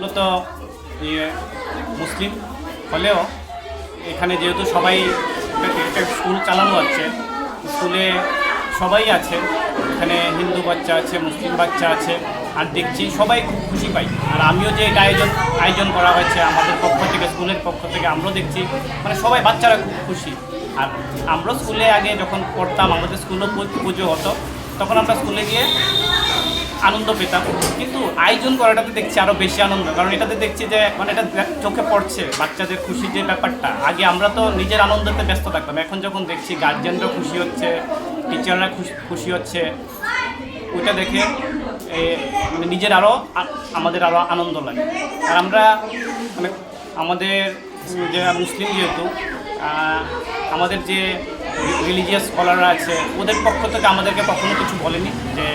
মূলত মুসলিম হলেও এখানে যেহেতু সবাই এটা স্কুল চালানো হচ্ছে, স্কুলে সবাই আছে, এখানে হিন্দু বাচ্চা আছে, মুসলিম বাচ্চা আছে, আর দেখছি সবাই খুব খুশি পাই। আর আমিও যে এটা আয়োজন আয়োজন করা হয়েছে আমাদের পক্ষ থেকে, স্কুলের পক্ষ থেকে আমরাও দেখছি মানে সবাই বাচ্চারা খুব খুশি। আর আমরা স্কুলে আগে যখন পড়তাম, আমাদের স্কুলেও পুজো হতো, তখন আমরা স্কুলে গিয়ে আনন্দ পেতাম। কিন্তু আয়োজন করাটাতে দেখছি আরও বেশি আনন্দ। কারণ এটাতে দেখছি যে মানে এটা চোখে পড়ছে বাচ্চাদের খুশি যে ব্যাপারটা। আগে আমরা তো নিজের আনন্দতে ব্যস্ত থাকতাম। এখন যখন দেখছি গার্জেনরা খুশি হচ্ছে টিচাররা খুশি হচ্ছে, ওইটা দেখে মানে নিজের আরও আমাদের আরও আনন্দ লাগে। আর আমরা মানে আমাদের যে মুসলিম যেহেতু আমাদের যে রিলিজিয়াস স্কলাররা আছে, ওদের পক্ষ থেকে আমাদেরকে কখনো কিছু বলেনি যে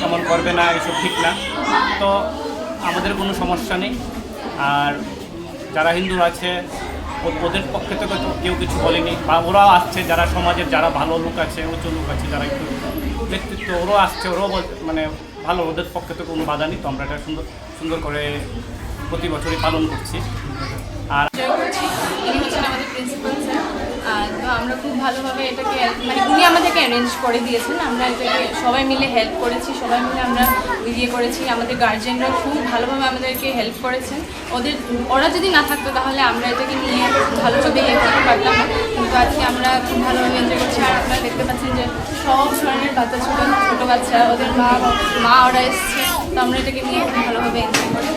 কেমন করবে না, এসব ঠিক না। তো আমাদের কোনো সমস্যা নেই। আর যারা হিন্দু আছে ওদের পক্ষে থেকে তো কেউ কিছু বলেনি। বা ওরাও আসছে, যারা সমাজের যারা ভালো লোক আছে, উঁচু লোক আছে, যারা একটু ব্যক্তিত্ব ওরাও আসছে, ওরাও মানে ভালো, ওদের পক্ষে তো কোনো বাধা নেই। তো আমরা এটা সুন্দর সুন্দর করে প্রতি বছরই পালন করছি। আর ভালোভাবে এটাকে মানে উনি আমাদেরকে অ্যারেঞ্জ করে দিয়েছেন। আমরা এটাকে সবাই মিলে হেল্প করেছি, সবাই মিলে আমরা ইয়ে করেছি। আমাদের গার্জেনরা খুব ভালোভাবে আমাদেরকে হেল্প করেছেন। ওদের, ওরা যদি না থাকতো তাহলে আমরা এটাকে নিয়ে ভালোভাবে হেল্প করতে পারতাম কিন্তু আজকে আমরা খুব ভালোভাবে এনজয় করছি। আর আপনারা দেখতে পাচ্ছেন যে সব ধরনের বাচ্চা, ছোটো ছোটো বাচ্চা, ওদের মা মা ওরা এসছে। তো আমরা এটাকে নিয়ে খুব ভালোভাবে এনজয় করি